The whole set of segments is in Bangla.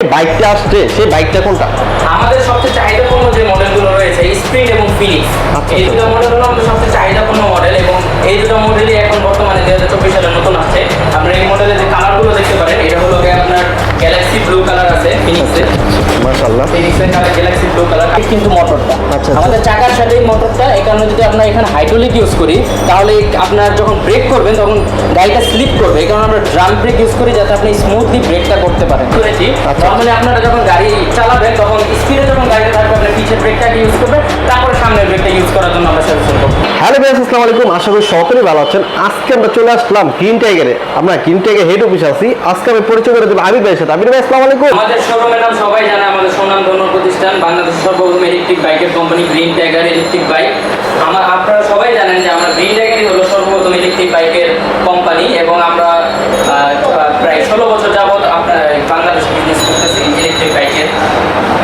বাইকটা আসছে সেই বাইকটা কোনটা আমাদের সবচেয়ে চাহিদাপূর্ণ যে মডেলগুলো রয়েছে স্প্রিন্ট এবং ফিনিক্স আচ্ছা, এই আচ্ছা। দুটো মডেল হলো আমাদের সবচেয়ে চাহিদাপূর্ণ মডেল এবং এই দুটো মডেলই এখন বর্তমানে দুই হাজার চব্বিশ সালে নতুন আসছে আপনার এই মডেলের যে কালারগুলো দেখতে পারেন এটা হলো ব্লু কালার আছে ফিনিক্সের মাশাআল্লাহ। ফিনিক্সের কালার গ্যালাক্সি ব্লু কালার কিন্তু মোটরটা আচ্ছা। আমাদের চাকার সাথে মোটরটা এই কারণে যদি আমরা এখানে হাইড্রোলিক ইউজ করি তাহলে আপনার যখন ব্রেক করবেন তখন গাড়িটা স্লিপ করবে। এই কারণে আমরা ড্রাম ব্রেক ইউজ করি যাতে আপনি স্মুথলি ব্রেকটা করতে পারেন। করেছি আচ্ছা। আপনারা যখন গাড়ি চালাবেন তখন স্পিডে যখন গাড়িটা থাকবে পিছের ব্রেকটাকে ইউজ করবে তারপরে সামনের ব্রেকটা ইউজ করার জন্য আমরা সাজেশন করব। হ্যালো ভাই আসসালামু আলাইকুম। আশা করি সকলেই ভালো আছেন। আজকে আমরা চলে আসলাম গ্রিন টাইগারে আমরা গ্রিন টাইগার হেড অফিসে আছি। আজকে আমি পরিচয় করে দেবো আবির ভাইয়ের সাথে। আবির ভাই আসসালামু আলাইকুম। আমাদের শোরুমের নাম সবাই জানে আমাদের প্রতিষ্ঠান বাংলাদেশের সর্বপ্রথম ইলেকট্রিক বাইকের কোম্পানি গ্রিন ইলেকট্রিক বাইক আমার আপনারা সবাই জানেন যে আমরা গ্রিন হলো সর্বপ্রথম ইলেকট্রিক বাইকের কোম্পানি এবং আমরা প্রায় ষোলো বছর যাবৎ আপনার বাংলাদেশে বিজনেস করতেছি ইলেকট্রিক বাইকের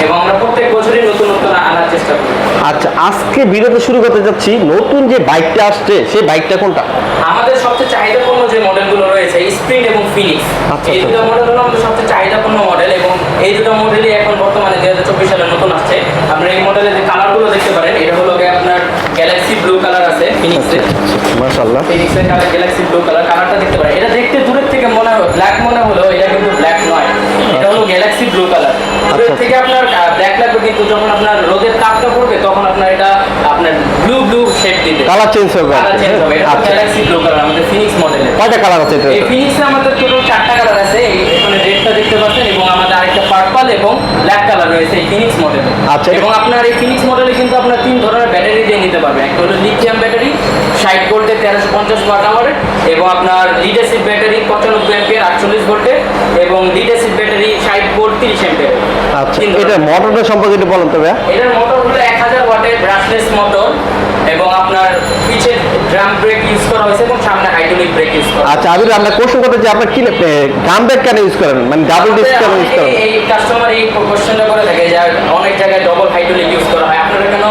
এবং আমরা প্রত্যেক বছরই নতুন নতুন আনার চেষ্টা করি। আচ্ছা আজকে ভিডিওতে শুরু করতে যাচ্ছি। নতুন যে বাইকটা আসছে সেই বাইকটা কোনটা? আমাদের সবচেয়ে মডেলগুলো রয়েছে স্প্রিন্ট এবং ফিনিক্স আচ্ছা, এই আচ্ছা। দুটো মডেল হলো আমাদের সবচেয়ে চাহিদাপূর্ণ মডেল এবং এই দুটো মডেলই এখন বর্তমানে দুই হাজার চব্বিশ সালে নতুন আসছে। আপনার এই মডেলের যে কালারগুলো দেখতে পারেন এটা হলো আপনার গ্যালাক্সি ব্লু কালার আছে ফিনিক্সের মাশাআল্লাহ। ফিনিক্সের কালার গ্যালাক্সি ব্লু কালার কালারটা দেখতে পারেন। এটা দেখতে দূরের থেকে মনে হয় ব্ল্যাক মনে হলেও এটা কিন্তু ব্ল্যাক নয়। এটা হলো গ্যালাক্সি ব্লু কালার দূরের আচ্ছা। থেকে আপনার ব্ল্যাক লাগবে কিন্তু যখন আপনার রোদের তাপটা পড়বে তখন আপনার এটা আপনার ব্লু ব্লু শেড দিবে। কালার চেঞ্জ হবে কালার চেঞ্জ হবে। আচ্ছা। গ্যালাক্সি ব্লু কালার আমাদের কয়টা কালার আছে এটা এই ফিনিক্সে আমাদের টোটাল চারটা কালার আছে এখানে রেডটা দেখতে পাচ্ছেন এবং আমাদের আরেকটা পার্পল এবং ব্ল্যাক কালার রয়েছে এই ফিনিক্স মডেলে আচ্ছা, এবং আপনার এই ফিনিক্স মডেলে কিন্তু আপনার তিন ধরনের ব্যাটারি দিয়ে নিতে পারবেন। একটা হলো লিথিয়াম ব্যাটারি ষাট ভোল্টের তেরোশো পঞ্চাশ ওয়াট আওয়ারের এবং আপনার লিড অ্যাসিড ব্যাটারি পঁচানব্বই অ্যাম্পিয়ার আটচল্লিশ ভোল্টের এবং লিড অ্যাসিড ব্যাটারি ষাট ভোল্ট তিরিশ অ্যাম্পিয়ার আচ্ছা এটা। মোটরটা সম্পর্কে একটু বলুন তো ভাইয়া। এটার মোটর হলো এক হাজার ওয়াটের ব্রাশলেস মোটর এবং আপনার পিছে ড্রাম ব্রেক ইউজ করা হয়েছে এবং সামনে হাইড্রোলিক ব্রেক ইউজ করা আচ্ছা আবির আমরা কোশ্চেন করতে যে আপনার কি গাম ব্যাগ কেন ইউজ করেন? মানে ডাবল ডিস্ক কেন ইউজ করেন? এই কাস্টমার এই কোশ্চেনটা করে থাকে যে অনেক জায়গায় ডবল হাইড্রোলিক ইউজ করা হয়। আপনারা কেন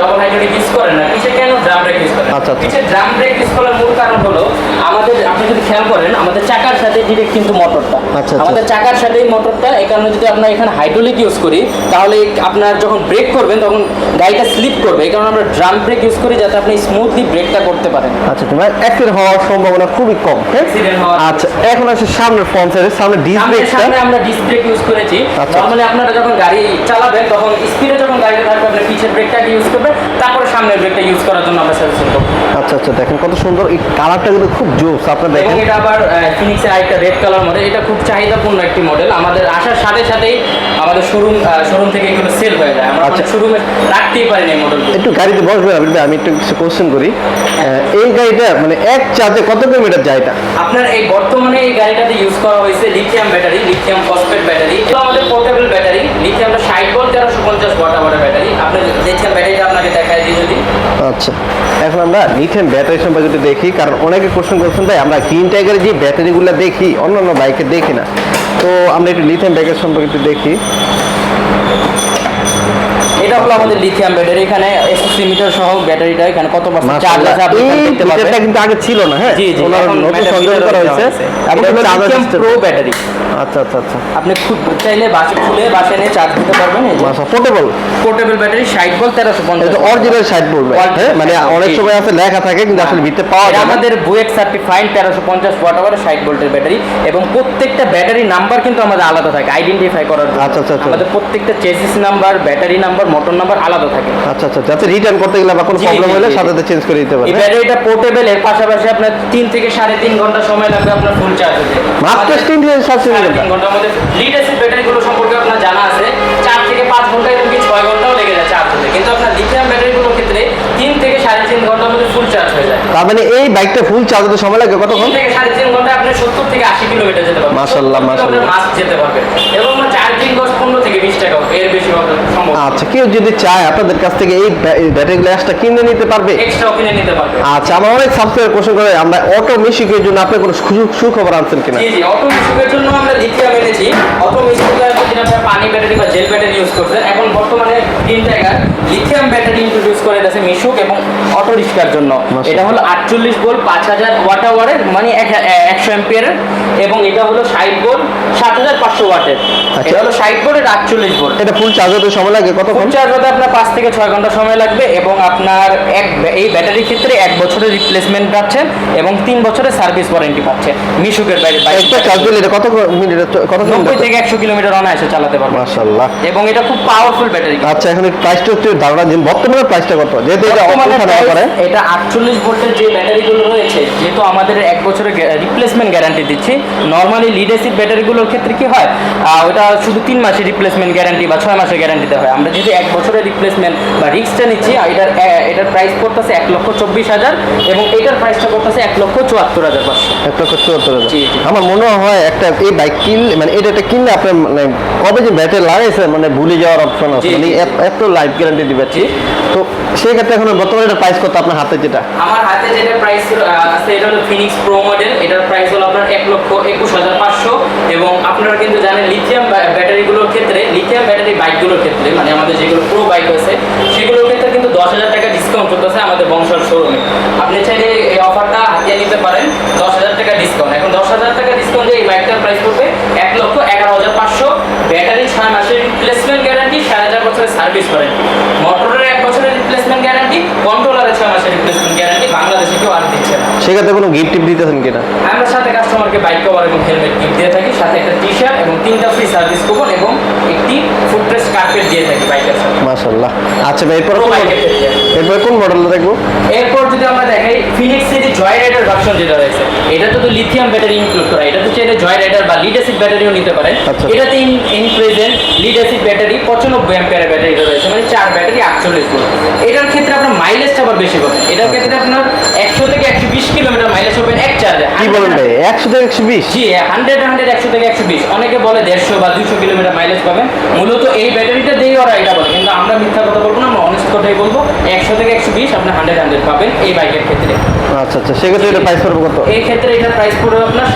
ডবল হাইড্রোলিক ইউজ করেন না? পিছে কেন ড্রাম ব্রেক ইউজ করেন? আচ্ছা, আচ্ছা। পিছে ড্রাম ব্রেক ইউজ করার মূল কারণ হলো আমাদের আপনি যদি খেয়াল করেন আমাদের চাকার সাথে ডিরেক্ট কিন্তু মোটরটা আচ্ছা, আচ্ছা। আমাদের চাকার সাথেই মোটরটা এই কারণে যদি আমরা এখানে হাইড্রোলিক ইউজ করি তাহলে আপনার যখন ব্রেক করবেন তখন গাড়িটা স্লিপ করবে। এই কারণে আমরা ড্রাম ব্রেক ইউজ করি যাতে আপনি স্মুথলি ব্রেকটা করতে পারেন। আচ্ছা তোমার অ্যাক্সিডেন্ট হওয়ার সম্ভাবনা খুবই কম। হ্যাঁ হওয়ার- আচ্ছা এখন আছে সামনের ফ্রন্ট সাইডে সামনে ডিস্ক সামনে ব্রেকটা সামনে আমরা ডিস্ক ব্রেক ইউজ করেছি। আচ্ছা। নর্মালি আপনারা যখন গাড়ি চালাবেন তখন স্পিডে যখন গাড়িটা থাকবে আপনার পিছের ব্রেকটাকে ইউজ করবে তারপরে সামনের ব্রেকটা ইউজ করার জন্য আমরা সাজেশন করব। আচ্ছা আচ্ছা দেখেন কত সুন্দর। এই কালারটা কিন্তু খুব জোস আপনার দেখেন। এটা আবার আরেকটা রেড কালার মডেল এটা খুব চাহিদাপূর্ণ একটি মডেল আমাদের আসার সাথে সাথেই আমাদের শোরুম শোরুম থেকে এগুলো সেল হয়ে যায়। আমরা আচ্ছা। শোরুমে রাখতেই পারি না এই মডেলগুলো একটু গাড়িতে বসবেন ভাই, আমি একটু কিছু কোশ্চেন করি আহ, এই গাড়িটা মানে এক চার্জে কত কিলোমিটার যায় এটা আপনার এই বর্তমানে এই গাড়িটাতে ইউজ করা হয়েছে lithium battery lithium phosphate battery এগুলো আমাদের পোর্টেবল ব্যাটারি লিথিয়ামটা ষাট ভোল্ট তেরোশো পঞ্চাশ ওয়াট আওয়ারের ব্যাটারি আপনি লিথিয়াম ব্যাটারিটা আপনাকে দেখায় দিই যদি। আচ্ছা এখন আমরা লিথিয়াম ব্যাটারি সম্পর্কে একটু দেখি, কারণ অনেকে কোশ্চেন করছেন, ভাই, আমরা গ্রিন টাইগারের যে ব্যাটারিগুলো দেখি অন্য অন্য বাইকে দেখি না। তো আমরা একটু লিথিয়াম ব্যাটারি সম্পর্কে দেখি। এটা হলো আমাদের লিথিয়াম ব্যাটারি এখানে এসএসসি মিটার সহ ব্যাটারিটা এখানে কত পার্সেন্ট চার্জ আছে আপনি দেখতে পাবেন। মিটারটা কিন্তু আগে ছিল না হ্যাঁ? জি জি ওনার এখন নতুন meter করা হয়েছে। এবং এটা লিথিয়াম প্রো ব্যাটারি আচ্ছা আচ্ছা আচ্ছা। আপনি খুব চাইলে বাসে খুলে বাসে নিয়ে চার্জ দিতে পারবেন আচ্ছা পোর্টেবল পোর্টেবল ব্যাটারি ষাট ভোল্ট তেরোশো পঞ্চাশ এটা অরিজিনাল সাইড বলবে হ্যাঁ? মানে অনেক সময় আছে লেখা থাকে কিন্তু আসলে ভিতরে পাওয়া যায় আমাদের বুয়েট সার্টিফাইড তেরোশো পঞ্চাশ ওয়াট আওয়ার ষাট ভোল্টের ব্যাটারি এবং প্রত্যেকটা ব্যাটারি নাম্বার কিন্তু আমাদের আলাদা থাকে আইডেন্টিফাই করার জন্য। আচ্ছা, আচ্ছা, আচ্ছা। আমাদের প্রত্যেকটা chassis number battery number motor number আলাদা থাকে। আচ্ছা আচ্ছা যাতে রিটার্ন করতে গেলে বা কোনো প্রবলেম হলে সাথে সাথে চেঞ্জ করে দিতে এই পারবে ব্যাটারিটা পোর্টেবল এর পাশাপাশি আপনার তিন থেকে সাড়ে তিন ঘণ্টা সময় লাগবে আপনার ফুল চার্জ হতে মাত্র আমাদের- তিন থেকে সাড়ে তিন সাড়ে ঘণ্টা। তিন আমাদের লিড অ্যাসিড ব্যাটারিগুলো সম্পর্কে আপনার জানা আছে। চার থেকে পাঁচ ঘণ্টা এমনকি ছয় ঘন্টাও লেগে যায় চার্জ হতে। কিন্তু আপনার লিথিয়াম ব্যাটারিগুলোর ক্ষেত্রে তিন থেকে সাড়ে তিন ঘণ্টার মধ্যে ফুল চার্জ হয়ে যায়। তার মানে এই বাইকটা ফুল চার্জ হতে সময় লাগে কতক্ষণ? তিন থেকে সাড়ে তিন ঘণ্টা আপনি সত্তর থেকে আশি কিলোমিটার যেতে পারবেন মাশাআল্লাহ, মাশাআল্লাহ। মাস যেতে পারবেন এবং চার্জিং কস্ট পনেরো থেকে বিশ টাকা এর বেশি হবে আচ্ছা কেউ যদি চায় আপনাদের কাছ থেকে এই ব্যাটারি গ্লাসটা কিনে নিতে পারবে? এক্সট্রা কিনে নিতে পারবে। আচ্ছা আমার অনেক সাবস্ক্রাইবার কোশ্চেন করে আমরা অটো মিশিকের জন্য আপনি কোনো সুখবর আনছেন কিনা? জি জি অটো মিশিকের জন্য আমরা লিথিয়াম এনেছি অটো মিশুকের আপনার পানি ব্যাটারি বা জেল ব্যাটারি ইউজ করছেন এখন বর্তমানে green tiger lithium battery introduce করে দিয়েছে মিশুক এবং অটো রিক্সার জন্য। এটা হলো আটচল্লিশ ভোল্ট পাঁচ হাজার ওয়াট আওয়ারের মানে একশো এম্পিয়ারের এবং এটা হলো ষাট ভোল্ট সাত হাজার পাঁচশো ওয়াটের আচ্ছা। এটা হলো ষাট এটা আটচল্লিশ ভোল্ট এটা ফুল চার্জ হতে সময় লাগে কতক্ষণ? ফুল চার্জ হতে আপনার পাঁচ থেকে ছয় ঘণ্টা সময় লাগবে এবং আপনার এক এই ব্যাটারির ক্ষেত্রে এক বছরের রিপ্লেসমেন্ট পাচ্ছেন এবং তিন বছরের সার্ভিস ওয়ারেন্টি পাচ্ছেন মিশুকের বাইরে একটা চার্জ দিলে এটা কত মিনিট কত নব্বই থেকে একশো কিলোমিটার অনায়াসে চালাতে পারবেন মাশাআল্লাহ। এবং এটা খুব পাওয়ারফুল ব্যাটারি আচ্ছা এখন প্রাইসটা একটু ধারণা দিন বর্তমানে প্রাইসটা কত? যেহেতু এটা অফার। করে এটা আটচল্লিশ ভোল্টের যে ব্যাটারিগুলো রয়েছে যেহেতু আমাদের এক বছরের রিপ্লেসমেন্ট গ্যারান্টি দিচ্ছি নর্মালি লিড অ্যাসিড ব্যাটারিগুলোর ক্ষেত্রে কি হয় ওটা শুধু তিন মাসের রিপ্লেসমেন্ট গ্যারান্টি বা ছয় মাসের গ্যারান্টি দেওয়া হয়। আমরা যেহেতু এক বছরের রিপ্লেসমেন্ট বা রিক্সটা নিচ্ছি এটার এটার প্রাইস পড়তেছে এক লক্ষ চব্বিশ হাজার এবং এটার প্রাইসটা পড়তেছে এক লক্ষ চুয়াত্তর হাজার পাঁচশো। এক লক্ষ চুয়াত্তর হাজার। আমার মনে হয় একটা এই বাইক কিনলে মানে এটা একটা কিনলে আপনার মানে কবে যে ব্যাটারি লাগাইছে মানে ভুলে যাওয়ার অপশন আছে। মানে এত লাইফ গ্যারান্টি দিবে। তো সেই ক্ষেত্রে এখন বর্তমানে এটা প্রাইস কত আপনার হাতে যেটা? আমার হাতে যেটা প্রাইস আছে, এটা হলো ফিনিক্স প্রো মডেল এটার প্রাইস হলো আপনার এক লক্ষ একুশ হাজার পাঁচশো। এবং আপনারা কিন্তু জানেন লিথিয়াম ব্যাটারিগুলোর ক্ষেত্রে লিথিয়াম ব্যাটারি বাইকগুলোর ক্ষেত্রে মানে আমাদের যেগুলো প্রো বাইক আছে সেগুলোর ক্ষেত্রে কিন্তু দশ হাজার টাকা ডিসকাউন্ট চলতেছে আমাদের বংশাল শোরুমে আপনি চাইলে এই অফারটা হাতিয়ে নিতে পারেন, দশ হাজার টাকা ডিসকাউন্ট এখন দশ হাজার টাকা ডিসকাউন্ট এই বাইকটার প্রাইস পড়বে এক লক্ষ এগারো হাজার পাঁচশো। ব্যাটারি ছয় মাসের রিপ্লেসমেন্ট গ্যারান্টি সাড়ে হাজার বছরের সার্ভিস ওয়ারেন্টি মোটরের এক বছরের রিপ্লেসমেন্ট গ্যারান্টি কন্ট্রোলারের ছয় মাসের রিপ্লেসমেন্ট গ্যারান্টি বাংলাদেশে কেউ আর দিচ্ছে না সেক্ষেত্রে কোনো গিফট টিপ দিতেছেন কিনা? আমরা সাথে কাস্টমারকে বাইক কভার এবং হেলমেট গিফট দিয়ে থাকি সাথে একটা টি শার্ট এবং তিনটা ফ্রি সার্ভিস কুপন এবং একটি ফুটপ্রেস কার্পেট দিয়ে থাকি বাইকের সাথে। মাশাআল্লাহ। আচ্ছা ভাই এরপর কোন মডেল এর ক্ষেত্রে। এরপরে কোন মডেলটা দেখব? এরপর যদি আমরা দেখাই জয় রাইডার ভার্সন যেটা রয়েছে এটা তো লিথিয়াম ব্যাটারি ইনক্লুড করা। এটা তো চাইলে জয় রাইডার বা লিড অ্যাসিড ব্যাটারিও নিতে পারেন আচ্ছা। এটাতে in in present lead acid battery পঁচানব্বই অ্যাম্পিয়ারের ব্যাটারি রয়েছে মানে চার ব্যাটারি আটচল্লিশ ভোল্ট এটার ক্ষেত্রে আপনার মাইলেজটা আবার বেশি পাবেন এটার ক্ষেত্রে আপনার একশো থেকে একশো বিশ কিলোমিটার মাইলেজ পাবেন এক চার্জে কি বলেন ভাই? একশো থেকে একশো বিশ? জি হান্ড্রেড হান্ড্রেড একশো থেকে একশো বিশ। অনেকে বলে দেড়শো বা দুশো কিলোমিটার মাইলেজ পাবেন। মূলত এই ব্যাটারিটা দিয়ে ওরা এটা বলে কিন্তু আমরা মিথ্যা কথা বলব না কথাই বলব একশো থেকে একশো বিশ আপনি হান্ড্রেড হান্ড্রেড পাবেন এই বাইকের ক্ষেত্রে। আচ্ছা আচ্ছা সেক্ষেত্রে এটা প্রাইস পড়বে কত? এই ক্ষেত্রে এটার প্রাইস পড়বে আপনার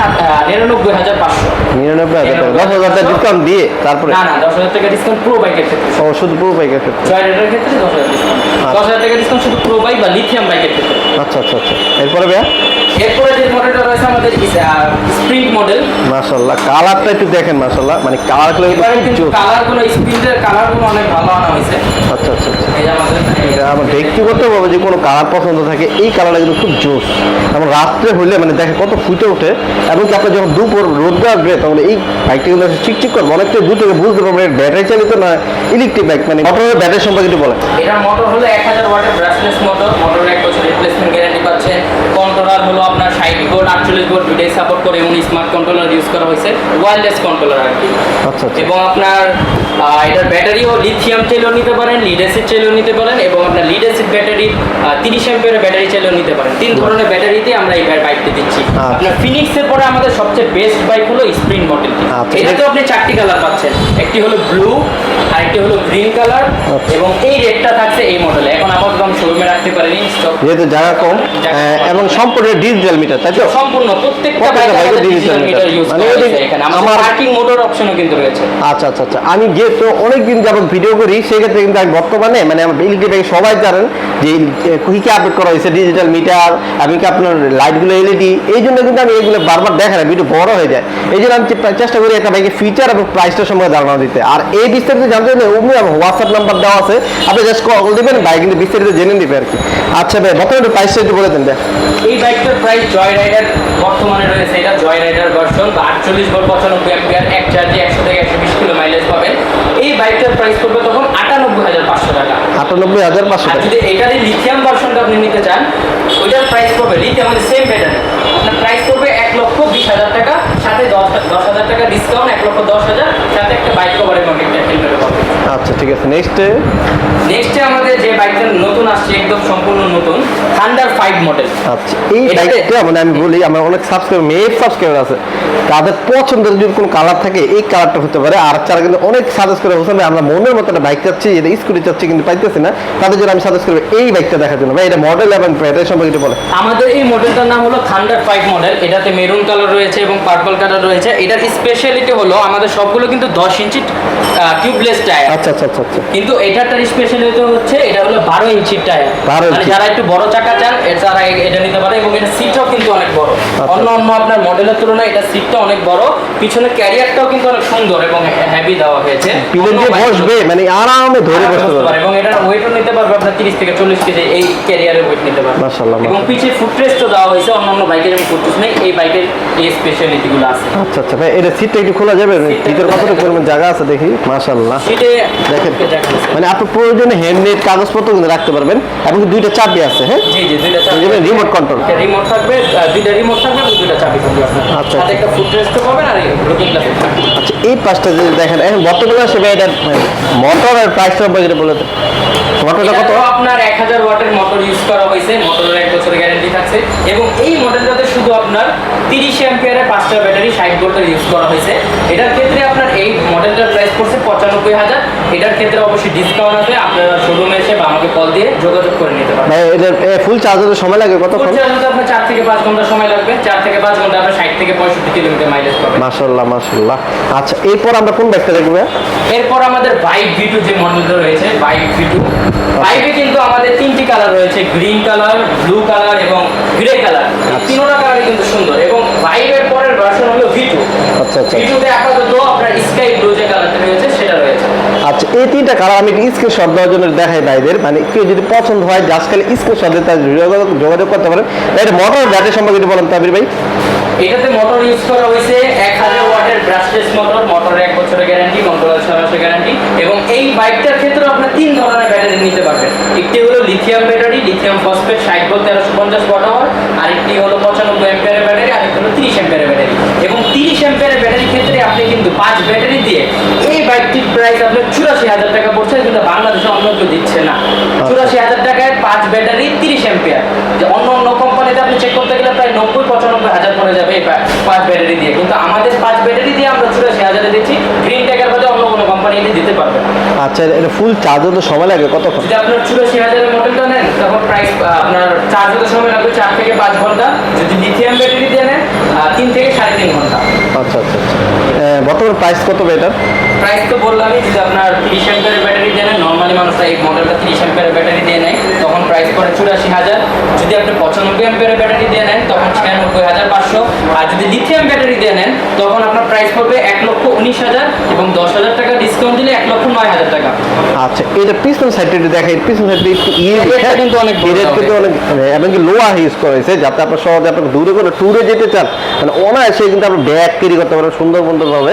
নিরানব্বই হাজার পাঁচশো। নিরানব্বই হাজার দশ হাজার টাকা ডিসকাউন্ট দিয়ে তারপরে? না না দশ হাজার টাকা ডিসকাউন্ট প্রো বাইকের ক্ষেত্রে। ও শুধু পুরো বাইকের ক্ষেত্রে? জয় ক্ষেত্রে দশ হাজার ডিসকাউন্ট দশ হাজার টাকা ডিসকাউন্ট শুধু প্রো বাইক বা লিথিয়াম বাইকের ক্ষেত্রে। আচ্ছা আচ্ছা আচ্ছা। এরপরে ভাইয়া? এরপরে যে মডেলটা রয়েছে আমাদের স্প্রিন্ট মডেল মাশাল্লাহ কালারটা একটু দেখেন মানে কিন্তু অনেক ভালো আনা হয়েছে। আচ্ছা আচ্ছা আচ্ছা। এই যে আমাদের এটা আমার ব্যক্তিগতভাবে যে কোনো কালার পছন্দ থাকে এই কালারটা কিন্তু খুব জোস। রাত্রে হলে মানে দেখে কত ফুটে ওঠে এবং কি আপনার যখন দুপুর রোদ্র আসবে তখন এই বাইকটা কিন্তু চিকচিক করবে। অনেকটা দূর থেকে বুঝতে পারবে ব্যাটারি চালিত না ইলেকট্রিক বাইক মানে মোটরের ব্যাটারি সম্পর্কে একটু বলেন। এটার মোটর হলো এক হাজার ওয়াটের ব্রাশলেস মোটর মোটরের এক বছর রিপ্লেসমেন্ট গ্যারান্টি পাচ্ছেন কন্ট্রোলার হলো আপনার ষাট ভোল্ট আটচল্লিশ ভোল্ট দুটাই সাপোর্ট করে এবং স্মার্ট কন্ট্রোলার ইউজ করা হয়েছে ওয়্যারলেস কন্ট্রোলার আর কি। আচ্ছা আচ্ছা। এবং আপনার এটার ব্যাটারিও লিথিয়াম চাইলেও নিতে পারেন লিড অ্যাসিড চাইলেও নিতে পারেন এবং আপনার লিড অ্যাসিড ব্যাটারি তিরিশ অ্যাম্পিয়ারের ব্যাটারি চাইলেও নিতে পারেন। তিন ধরনের ব্যাটারিতে আমরা এই বাইকটি দিচ্ছি। আচ্ছা। আপনার ফিনিক্সের পরে আমাদের সবচেয়ে বেস্ট বাইক হলো স্প্রিন্ট মডেলটি আচ্ছা। এটাতেও আপনি চারটি কালার পাচ্ছেন। একটি হলো ব্লু আরেকটি হলো গ্রিন কালার আচ্ছা। এবং এই রেডটা থাকছে এই মডেলে এখন আপাতত আমি শোরুমে রাখতে পারিনি স্টক যেহেতু জায়গা কম কম। এবং সম্পূর্ণ ডিজিটাল মিটার তাই তো? সম্পূর্ণ প্রত্যেকটা প্রত্যেকটা বাইকে বাইকে ডিজিটাল মিটার ইউজ মানে করা এখানে। আমার আমার- পার্কিং মোটর অপশনও কিন্তু রয়েছে। আচ্ছা আচ্ছা আচ্ছা। আমি যেহেতু অনেকদিন যাবত ভিডিও করি সেক্ষেত্রে কিন্তু আমি বর্তমানে মানে আমার ইলেকট্রিক সবাই জানেন যে আপডেট করা হয়েছে ডিজিটাল মিটার এবং কি আপনার লাইটগুলো এলইডি এই জন্য কিন্তু আমি এইগুলো বারবার দেখা না ভিডিও বড় হয়ে যায়। এই জন্য আমি চেষ্টা করি একটা বাইকের ফিচার এবং প্রাইসটা সম্পর্কে ধারণা দিতে। আর এই বিস্তারিত জানতে হলে অমনি হোয়াটসঅ্যাপ নাম্বার দেওয়া আছে। আপনি জাস্ট কল দেবেন বাইক কিন্তু বিস্তারিত জেনে নেবে আর কি। আচ্ছা ভাই বর্তমানে প্রাইসটা একটু বলে দেন ভাই। এই বাইকটার প্রাইস জয় রাইডার বর্তমানে রয়েছে এটা জয় রাইডার ভার্সন বা আটচল্লিশ ভোল্ট পঁচানব্বই অ্যাম্পিয়ার এক চার্জে একশো থেকে একশো বিশ কিলো মাইলেজ পাবেন। এই বাইকটার প্রাইস পড়বে তখন আটানব্বই হাজার পাঁচশো টাকা। আটানব্বই হাজার পাঁচশো টাকা। যদি এটারই লিথিয়াম ভার্সনটা আপনি নিতে চান ওইটার প্রাইস পড়বে লিথিয়াম সেম ব্যাটারি আপনার প্রাইস পড়বে লক্ষ বিশ হাজার টাকা সাথে দশ দশ হাজার টাকা ডিসকাউন্ট এক লক্ষ দশ হাজার সাথে একটা বাইক কভার এবং একটা হেলমেট আচ্ছা ঠিক আছে। নেক্সটে নেক্সটে আমাদের যে বাইকটা নতুন আসছে একদম সম্পূর্ণ নতুন থান্ডার ফাইভ মডেল আচ্ছা এই বাইকটা মানে আমি বলি আমার অনেক সাবস্ক্রাইবার মেয়ের সাবস্ক্রাইবার আছে। তাদের পছন্দের যদি কোনো কালার থাকে এই কালারটা হতে পারে। আর যারা কিন্তু অনেক সাজেস্ট করে বলছেন ভাই, আমরা মনের মতো একটা বাইক চাচ্ছি এটা স্কুটি চাচ্ছি কিন্তু পাইতেছি না। তাদের জন্য আমি সাজেস্ট করব এই বাইকটা দেখার জন্য। ভাই এটা মডেল এবং প্রাইস সম্পর্কে বলে আমাদের এই মডেলটার নাম হলো থান্ডার ফাইভ মডেল এটাতে মেরুন কালার রয়েছে এবং পার্পল কালার রয়েছে। এটার স্পেশালিটি হলো আমাদের সবগুলো কিন্তু দশ ইঞ্চি টিউবলেস টায়ার আচ্ছা আচ্ছা আচ্ছা আচ্ছা। কিন্তু এটারটার স্পেশালিটি হচ্ছে এটা হলো বারো ইঞ্চির টায়ার মানে যারা একটু বড় চাকা চান তারা এটা নিতে পারে এবং এটা সিটও কিন্তু অনেক বড়। অন্য অন্য আপনার মডেলের তুলনায় এটা সিটটা অনেক বড়। পিছনে ক্যারিয়ারটাও কিন্তু অনেক সুন্দর এবং হেভি দেওয়া হয়েছে। বসবে মানে আরামে ধরে বসতে পারে এবং এটার ওয়েটও নিতে পারবে আপনার 30 থেকে 40 কেজি এই ক্যারিয়ারের ওয়েট নিতে পারবে। এবং। পিছে ফুটরেস্টও দেওয়া হয়েছে অন্য অন্য বাইকের যেমন ফুটরেস্ট নেই এই বাইকের এই স্পেশালিটিগুলো আছে। আচ্ছা আচ্ছা ভাই এটা সিটটা একটু খোলা যাবে? ভিতরে কতটুকু পরিমাণ জায়গা আছে দেখি? মাশাআল্লাহ। সিটে দেখেন দেখেন মানে আপনার প্রয়োজনে হ্যান্ডমেড কাগজপত্র কিন্তু রাখতে পারবেন এবং দুইটা চাবি আছে হ্যাঁ? জি জি দুইটা রিমোট থাকবে দুইটা রিমোট থাকবে এবং দুইটা চাবি থাকবে আচ্ছা, সাথে একটা ফুটরেস্টও পাবেন আর লুকিং গ্লাস আচ্ছা এই পাঁচটা যদি দেখেন এখন বর্তমানে এটা মোটর আর প্রাইস সম্পর্কে মোটরটা কত? আপনার এক হাজার ওয়াটের মোটর ইউজ করা হয়েছে মোটরের এক বছরের গ্যারান্টি থাকছে। এবং এই মডেলটাতে শুধু আপনার তিরিশ অ্যাম্পিয়ারের পাঁচটা ব্যাটারি ষাট ভোল্টের ইউজ করা হয়েছে। এটার ক্ষেত্রে আপনার এই মডেলটার প্রাইস পড়ছে পঁচানব্বই হাজার। এটার ক্ষেত্রে অবশ্যই ডিসকাউন্ট আছে। আপনারা শোরুমে এসে বা আমাকে কল দিয়ে যোগাযোগ করে নিতে পারেন। ভাই এটা ফুল চার্জ হতে সময় লাগে কতক্ষণ? ফুল চার্জ হতে আপনার চার থেকে পাঁচ ঘণ্টা সময় লাগবে। চার থেকে পাঁচ ঘণ্টা আপনার ষাট থেকে পঁয়ষট্টি কিলোমিটার মাইলেজ পাবেন। মাশাল্লাহ মাশাল্লাহ আচ্ছা এরপর আমরা কোন বাইকটা দেখব? এরপর আমাদের বাইক ভিটু যে মডেলটা রয়েছে বাইক ভিটু বাইকে কিন্তু আমাদের তিনটি কালার রয়েছে গ্রিন কালার ব্লু কালার এবং গ্রে কালার তিনটা কালারই কিন্তু সুন্দর। এবং বাইকের পরের ভার্সন হলো ভিটু আচ্ছা আচ্ছা। ভিটুতে আপাতত আপনার স্কাই ব্লু যে কালারটা রয়েছে আচ্ছা এই তিনটা কালার আমি স্ক্রিনশট দেওয়ার জন্য দেখাই ভাইদের। মানে কেউ যদি পছন্দ হয় জাস্ট খালি স্ক্রিনশট দিয়ে তার যোগাযোগ করতে পারেন। এটা মোটর ব্যাটারি সম্পর্কে একটু বলেন তাবির ভাই। এটাতে মোটর ইউজ করা হয়েছে এক হাজার ওয়াটের ব্রাশলেস মোটর মোটরের এক বছরের গ্যারান্টি কন্ট্রোলার ছয় মাসের গ্যারান্টি এবং এই বাইকটার ক্ষেত্রে আপনার তিন ধরনের ব্যাটারি নিতে পারবেন। একটি হলো লিথিয়াম ব্যাটারি লিথিয়াম ফসফেট ষাট ভোল্ট তেরোশো পঞ্চাশ ওয়াট আওয়ার আরেকটি হলো পঁচানব্বই অ্যাম্পিয়ারের ব্যাটারি আরেকটি হলো তিরিশ অ্যাম্পিয়ারের ব্যাটারি এবং তিরিশ অ্যাম্পিয়ারের ব্যাটারির ক্ষেত্রে আপনি কিন্তু পাঁচ ব্যাটারি দিয়ে এই বাইকটির প্রাইস আপনার চুরাশি হাজার টাকা পড়ছে কিন্তু বাংলাদেশে অন্য কেউ দিচ্ছে না। চুরাশি হাজার টাকায় পাঁচ ব্যাটারি তিরিশ অ্যাম্পিয়ার যে অন্য অন্য কোম্পানিতে আপনি চেক করতে গেলে প্রায় নব্বই পঁচানব্বই হাজার পড়ে যাবে এই পাঁচ ব্যাটারি দিয়ে। কিন্তু আমাদের পাঁচ ব্যাটারি দিয়ে আমরা চুরাশি হাজারে দিচ্ছি। গ্রিন ট্যাগের বাদে অন্য কোনো কোম্পানি দিতে পারবে। আচ্ছা এটা ফুল চার্জ হতে সময় লাগে কতক্ষণ? যদি আপনার চুরাশি হাজারের মডেলটা নেন তখন প্রাইস আপনার চার্জ হতে সময় লাগবে চার থেকে পাঁচ ঘণ্টা। যদি লিথিয়াম ব্যাটারি দিয়ে নেন তিন থেকে সাড়ে তিন ঘণ্টা। আচ্ছা আচ্ছা আচ্ছা। বর্তমান প্রাইস কত এটার? প্রাইস তো বললামই যদি আপনার তিরিশ অ্যাম্পিয়ারের ব্যাটারি দিয়ে নেন নর্মালি মানুষরা এই মডেলটা তিরিশ অ্যাম্পিয়ারের ব্যাটারি দিয়ে নেয় তখন প্রাইস পড়ে চুরাশি হাজার। যদি আপনি পঁচানব্বই অ্যাম্পিয়ারের ব্যাটারি দিয়ে নেন তখন ছিয়ানব্বই হাজার পাঁচশো। আর যদি লিথিয়াম ব্যাটারি দিয়ে নেন তখন আপনার প্রাইস পড়বে এক লক্ষ উনিশ হাজার এবং দশ হাজার টাকা ডিসকাউন্ট দিলে এক লক্ষ নয় হাজার টাকা। আচ্ছা এটা পিছন সাইডটা একটু দেখাই পিছন সাইডটা একটু ইয়ে কিন্তু অনেক এটা কিন্তু অনেক এমনকি লোয়া ইউজ করা হয়েছে যাতে আপনার সহজে আপনার দূরে করে ট্যুরে যেতে চান। মানে অনায়াসে কিন্তু আপনার ব্যাগ ক্যারি করতে সুন্দর সুন্দরভাবে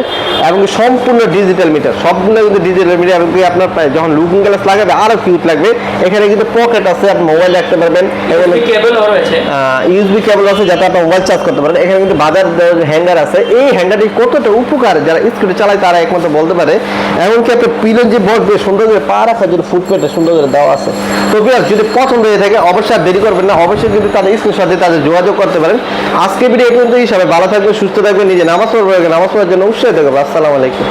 এবং সম্পূর্ণ ডিজিটাল মিটার সবগুলো কিন্তু ডিজিটাল মিটার এবং আপনার যখন লুকিং গ্লাস লাগাবে আরও কিউট লাগবে। এখানে কিন্তু পকেট আছে আপনি মোবাইল রাখতে পারবেন। এবং কেবলও রয়েছে ইউএসবি কেবল আছে যাতে আপনি মোবাইল চার্জ করতে পারেন। এখানে কিন্তু বাজার হ্যাঙ্গার আছে। এই হ্যাঙ্গারটি কতটা উপকার যারা স্কুটি চালায় তারা একমাত্র বলতে পারে। এমনকি আপনার পিলন যে বসবে সুন্দর করে পা রাখার জন্য ফুটপেটে সুন্দর করে দেওয়া আছে। তো বিয়ার যদি পছন্দ হয়ে থাকে, অবশ্যই দেরি করবেন না। অবশ্যই কিন্তু তাদের স্কুলের সাথে তাদের যোগাযোগ করতে পারেন। আজকে ভিডিও এই পর্যন্ত হিসাবে ভালো থাকবে সুস্থ থাকবে নিজে নামাজ পড়বে নামাজ পড়ার জন্য উৎসাহিত থাকবে আসসালামু আলাইকুম।